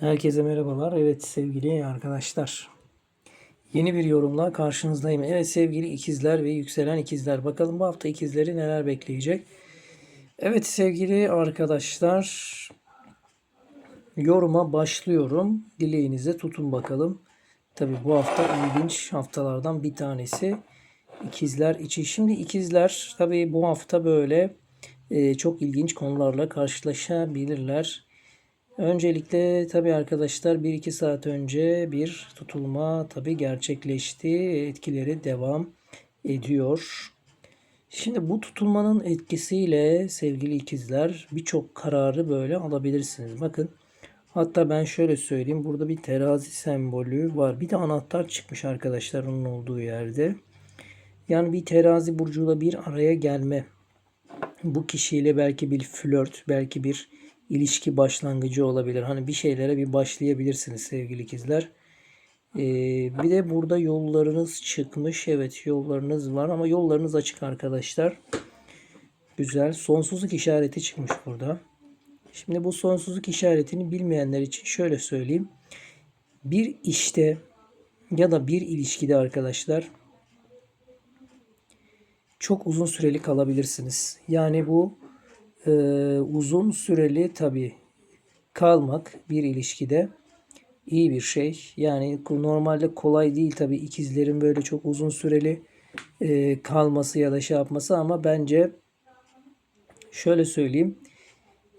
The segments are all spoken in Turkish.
Herkese merhabalar. Evet sevgili arkadaşlar. Yeni bir yorumla karşınızdayım. Evet sevgili ikizler ve yükselen ikizler. Bakalım bu hafta ikizleri neler bekleyecek. Evet sevgili arkadaşlar. Yoruma başlıyorum. Dileğinize tutun bakalım. Tabi bu hafta ilginç haftalardan bir tanesi. İkizler için. Şimdi ikizler tabi bu hafta böyle e, çok ilginç konularla karşılaşabilirler. Öncelikle tabii arkadaşlar 1-2 saat önce bir tutulma tabii gerçekleşti. Etkileri devam ediyor. Şimdi bu tutulmanın etkisiyle sevgili ikizler birçok kararı böyle alabilirsiniz. Bakın hatta ben şöyle söyleyeyim. Burada bir terazi sembolü var. Bir de anahtar çıkmış arkadaşlar onun olduğu yerde. Yani bir terazi burcuyla bir araya gelme. Bu kişiyle belki bir flört, belki bir ilişki başlangıcı olabilir. Hani bir şeylere bir başlayabilirsiniz sevgili ikizler. Ee, bir de burada yollarınız çıkmış. Evet yollarınız var ama yollarınız açık arkadaşlar. Güzel. Sonsuzluk işareti çıkmış burada. Şimdi bu sonsuzluk işaretini bilmeyenler için şöyle söyleyeyim. Bir işte ya da bir ilişkide arkadaşlar çok uzun süreli kalabilirsiniz. Yani bu e, uzun süreli tabi kalmak bir ilişkide iyi bir şey. Yani normalde kolay değil tabi ikizlerin böyle çok uzun süreli e, kalması ya da şey yapması ama bence şöyle söyleyeyim.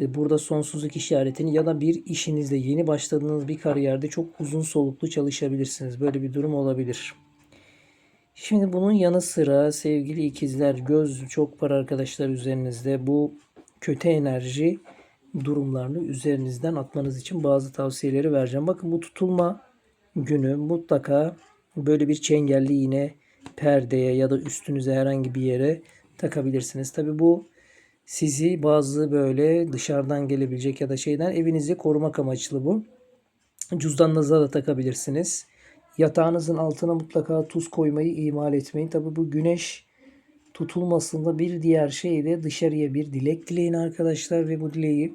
E, burada sonsuzluk işaretini ya da bir işinizde yeni başladığınız bir kariyerde çok uzun soluklu çalışabilirsiniz. Böyle bir durum olabilir. Şimdi bunun yanı sıra sevgili ikizler göz çok var arkadaşlar üzerinizde. Bu kötü enerji durumlarını üzerinizden atmanız için bazı tavsiyeleri vereceğim. Bakın bu tutulma günü mutlaka böyle bir çengelli iğne perdeye ya da üstünüze herhangi bir yere takabilirsiniz. Tabi bu sizi bazı böyle dışarıdan gelebilecek ya da şeyden evinizi korumak amaçlı bu. Cüzdanınıza da takabilirsiniz. Yatağınızın altına mutlaka tuz koymayı ihmal etmeyin. Tabi bu güneş tutulmasında bir diğer şey de dışarıya bir dilek dileyin arkadaşlar ve bu dileği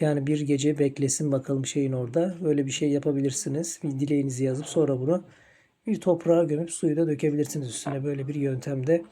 yani bir gece beklesin bakalım şeyin orada. Böyle bir şey yapabilirsiniz. Bir dileğinizi yazıp sonra bunu bir toprağa gömüp suyu da dökebilirsiniz üstüne. Böyle bir yöntem de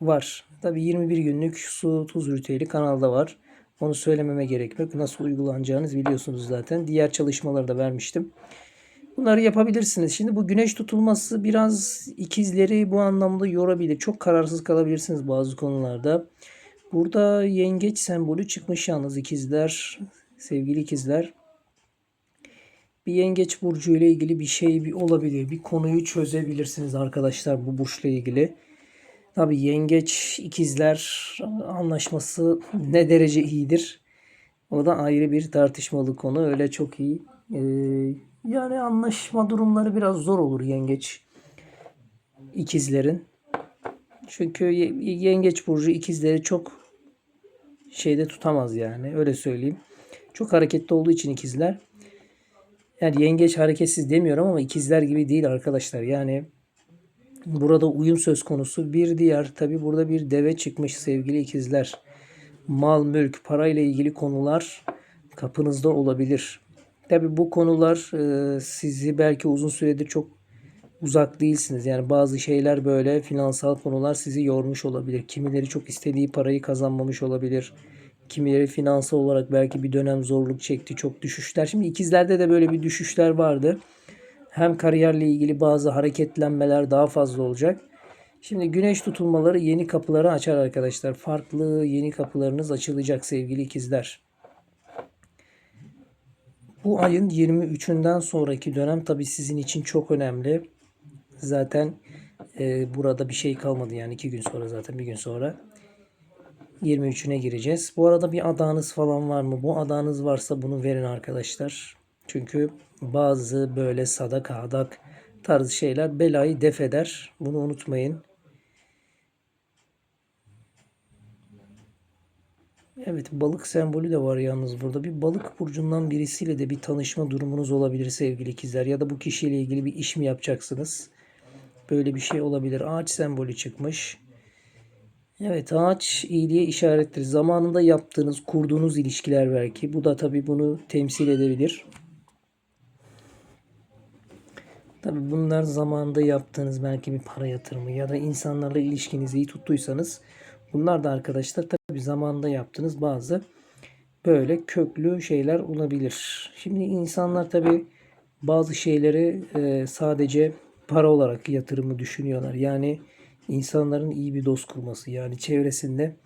var. Tabi 21 günlük su tuz ritüeli kanalda var. Onu söylememe gerek yok. Nasıl uygulanacağınız biliyorsunuz zaten. Diğer çalışmaları da vermiştim. Bunları yapabilirsiniz. Şimdi bu güneş tutulması biraz ikizleri bu anlamda yorabilir. Çok kararsız kalabilirsiniz bazı konularda. Burada yengeç sembolü çıkmış yalnız ikizler. Sevgili ikizler. Bir yengeç burcu ile ilgili bir şey bir olabilir. Bir konuyu çözebilirsiniz arkadaşlar bu burçla ilgili. Tabi yengeç ikizler anlaşması ne derece iyidir? O da ayrı bir tartışmalı konu. Öyle çok iyi. Ee, yani anlaşma durumları biraz zor olur yengeç ikizlerin. Çünkü yengeç burcu ikizleri çok şeyde tutamaz yani öyle söyleyeyim. Çok hareketli olduğu için ikizler. Yani yengeç hareketsiz demiyorum ama ikizler gibi değil arkadaşlar. Yani burada uyum söz konusu. Bir diğer tabi burada bir deve çıkmış sevgili ikizler. Mal, mülk, parayla ilgili konular kapınızda olabilir. Tabi bu konular e, sizi belki uzun süredir çok uzak değilsiniz. Yani bazı şeyler böyle finansal konular sizi yormuş olabilir. Kimileri çok istediği parayı kazanmamış olabilir. Kimileri finansal olarak belki bir dönem zorluk çekti. Çok düşüşler. Şimdi ikizlerde de böyle bir düşüşler vardı. Hem kariyerle ilgili bazı hareketlenmeler daha fazla olacak. Şimdi güneş tutulmaları yeni kapıları açar arkadaşlar. Farklı yeni kapılarınız açılacak sevgili ikizler. Bu ayın 23'ünden sonraki dönem tabi sizin için çok önemli. Zaten e, burada bir şey kalmadı yani iki gün sonra zaten bir gün sonra 23'üne gireceğiz. Bu arada bir adağınız falan var mı? Bu adağınız varsa bunu verin arkadaşlar. Çünkü bazı böyle sadaka, adak tarzı şeyler belayı def eder. Bunu unutmayın. Evet balık sembolü de var yalnız burada. Bir balık burcundan birisiyle de bir tanışma durumunuz olabilir sevgili ikizler. Ya da bu kişiyle ilgili bir iş mi yapacaksınız? Böyle bir şey olabilir. Ağaç sembolü çıkmış. Evet ağaç iyiliğe işarettir. Zamanında yaptığınız, kurduğunuz ilişkiler belki. Bu da tabii bunu temsil edebilir. Tabii bunlar zamanında yaptığınız belki bir para yatırımı ya da insanlarla ilişkinizi iyi tuttuysanız bunlar da arkadaşlar tabii zamanında yaptığınız bazı böyle köklü şeyler olabilir. Şimdi insanlar tabii bazı şeyleri e, sadece para olarak yatırımı düşünüyorlar. Yani insanların iyi bir dost kurması yani çevresinde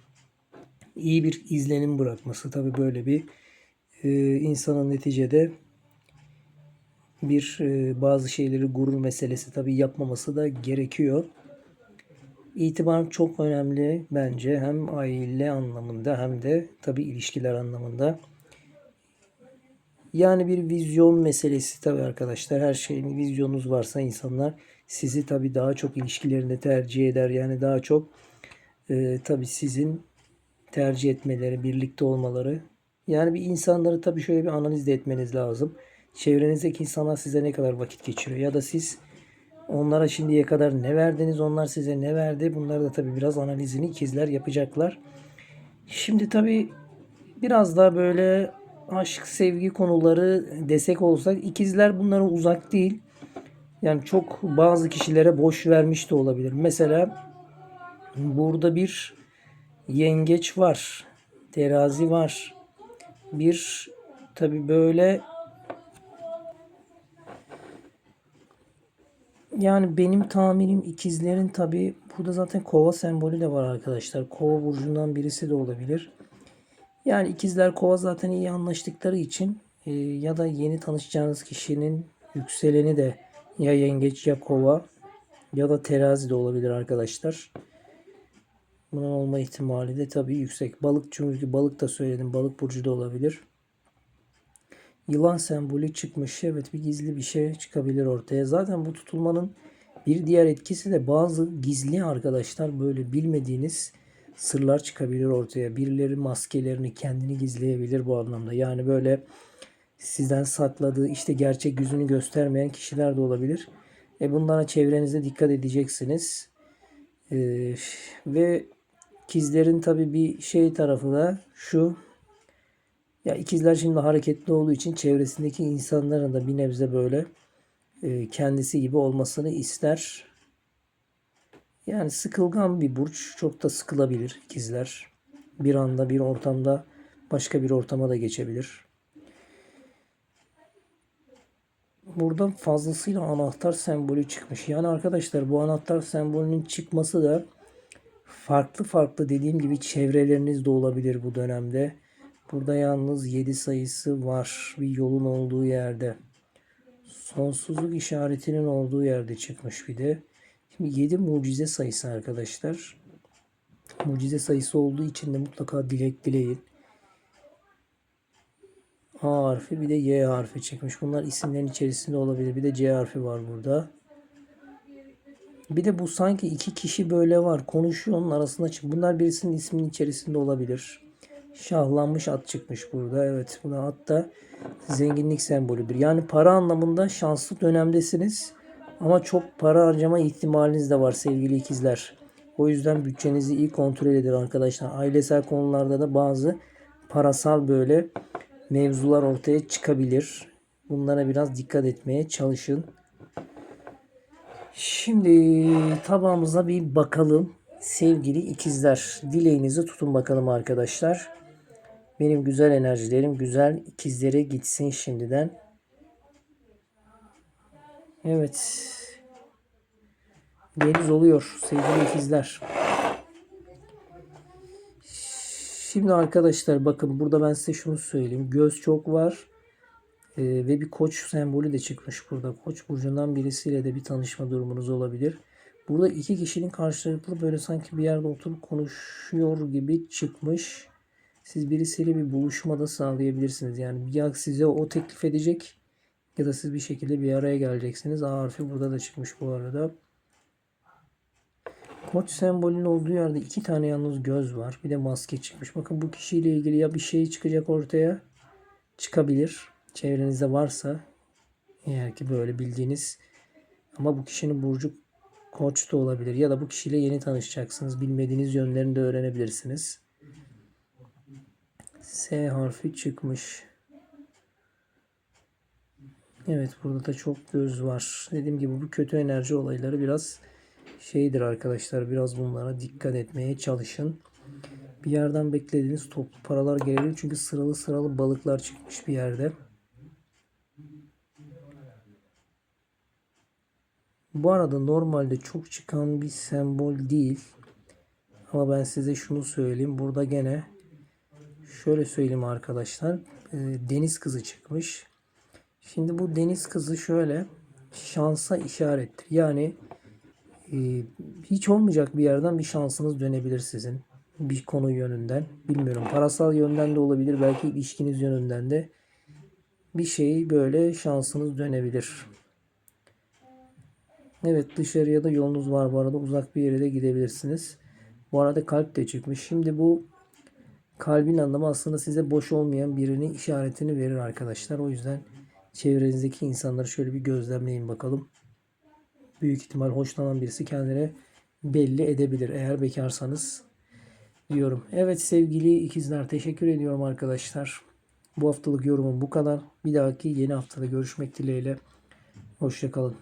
iyi bir izlenim bırakması tabii böyle bir e, insanın neticede bir e, bazı şeyleri gurur meselesi tabii yapmaması da gerekiyor. İtibar çok önemli bence hem aile anlamında hem de tabii ilişkiler anlamında. Yani bir vizyon meselesi tabii arkadaşlar. Her şeyin vizyonunuz varsa insanlar sizi tabii daha çok ilişkilerinde tercih eder. Yani daha çok e, tabii sizin tercih etmeleri, birlikte olmaları. Yani bir insanları tabii şöyle bir analiz de etmeniz lazım. Çevrenizdeki insanlar size ne kadar vakit geçiriyor ya da siz onlara şimdiye kadar ne verdiniz, onlar size ne verdi? Bunları da tabii biraz analizini ikizler yapacaklar. Şimdi tabii biraz daha böyle aşk, sevgi konuları desek olsak ikizler bunlara uzak değil. Yani çok bazı kişilere boş vermiş de olabilir. Mesela burada bir yengeç var. Terazi var. Bir tabi böyle yani benim tahminim ikizlerin tabi burada zaten kova sembolü de var arkadaşlar. Kova burcundan birisi de olabilir. Yani ikizler kova zaten iyi anlaştıkları için e, ya da yeni tanışacağınız kişinin yükseleni de ya yengeç ya kova ya da terazi de olabilir arkadaşlar. Bunun olma ihtimali de tabii yüksek. Balık çünkü balık da söyledim. Balık burcu da olabilir. Yılan sembolü çıkmış. Evet bir gizli bir şey çıkabilir ortaya. Zaten bu tutulmanın bir diğer etkisi de bazı gizli arkadaşlar böyle bilmediğiniz sırlar çıkabilir ortaya. Birileri maskelerini kendini gizleyebilir bu anlamda. Yani böyle sizden sakladığı işte gerçek yüzünü göstermeyen kişiler de olabilir. E bunlara çevrenizde dikkat edeceksiniz. Ee, ve ikizlerin tabi bir şey tarafı da şu. Ya ikizler şimdi hareketli olduğu için çevresindeki insanların da bir nebze böyle e, kendisi gibi olmasını ister. Yani sıkılgan bir burç. Çok da sıkılabilir ikizler. Bir anda bir ortamda başka bir ortama da geçebilir. Buradan fazlasıyla anahtar sembolü çıkmış. Yani arkadaşlar bu anahtar sembolünün çıkması da farklı farklı dediğim gibi çevreleriniz de olabilir bu dönemde. Burada yalnız 7 sayısı var bir yolun olduğu yerde. Sonsuzluk işaretinin olduğu yerde çıkmış bir de. Şimdi 7 mucize sayısı arkadaşlar. Mucize sayısı olduğu için de mutlaka dilek dileyin. A harfi bir de Y harfi çıkmış. Bunlar isimlerin içerisinde olabilir. Bir de C harfi var burada. Bir de bu sanki iki kişi böyle var. Konuşuyor onun arasında. Bunlar birisinin isminin içerisinde olabilir. Şahlanmış at çıkmış burada. Evet bu da at da zenginlik sembolüdür. Yani para anlamında şanslı dönemdesiniz. Ama çok para harcama ihtimaliniz de var sevgili ikizler. O yüzden bütçenizi iyi kontrol edin arkadaşlar. Ailesel konularda da bazı parasal böyle mevzular ortaya çıkabilir. Bunlara biraz dikkat etmeye çalışın. Şimdi tabağımıza bir bakalım. Sevgili ikizler dileğinizi tutun bakalım arkadaşlar. Benim güzel enerjilerim güzel ikizlere gitsin şimdiden. Evet. Deniz oluyor sevgili ikizler. Şimdi arkadaşlar bakın burada ben size şunu söyleyeyim. Göz çok var. Ee, ve bir koç sembolü de çıkmış burada. Koç burcundan birisiyle de bir tanışma durumunuz olabilir. Burada iki kişinin karşılıklı böyle sanki bir yerde oturup konuşuyor gibi çıkmış. Siz birisiyle bir buluşma da sağlayabilirsiniz. Yani ya size o teklif edecek ya da siz bir şekilde bir araya geleceksiniz. A harfi burada da çıkmış bu arada. Koç sembolünün olduğu yerde iki tane yalnız göz var. Bir de maske çıkmış. Bakın bu kişiyle ilgili ya bir şey çıkacak ortaya çıkabilir. Çevrenizde varsa eğer ki böyle bildiğiniz ama bu kişinin burcu Koç da olabilir ya da bu kişiyle yeni tanışacaksınız. Bilmediğiniz yönlerini de öğrenebilirsiniz. S harfi çıkmış. Evet burada da çok göz var. Dediğim gibi bu kötü enerji olayları biraz şeydir arkadaşlar. Biraz bunlara dikkat etmeye çalışın. Bir yerden beklediğiniz toplu paralar gelebilir. Çünkü sıralı sıralı balıklar çıkmış bir yerde. Bu arada normalde çok çıkan bir sembol değil. Ama ben size şunu söyleyeyim. Burada gene şöyle söyleyeyim arkadaşlar. e, Deniz kızı çıkmış. Şimdi bu deniz kızı şöyle şansa işarettir. Yani e, hiç olmayacak bir yerden bir şansınız dönebilir sizin. Bir konu yönünden. Bilmiyorum. Parasal yönden de olabilir. Belki ilişkiniz yönünden de bir şey böyle şansınız dönebilir. Evet dışarıya da yolunuz var bu arada. Uzak bir yere de gidebilirsiniz. Bu arada kalp de çıkmış. Şimdi bu kalbin anlamı aslında size boş olmayan birinin işaretini verir arkadaşlar. O yüzden çevrenizdeki insanları şöyle bir gözlemleyin bakalım. Büyük ihtimal hoşlanan birisi kendine belli edebilir eğer bekarsanız diyorum. Evet sevgili ikizler teşekkür ediyorum arkadaşlar. Bu haftalık yorumum bu kadar. Bir dahaki yeni haftada görüşmek dileğiyle. Hoşçakalın.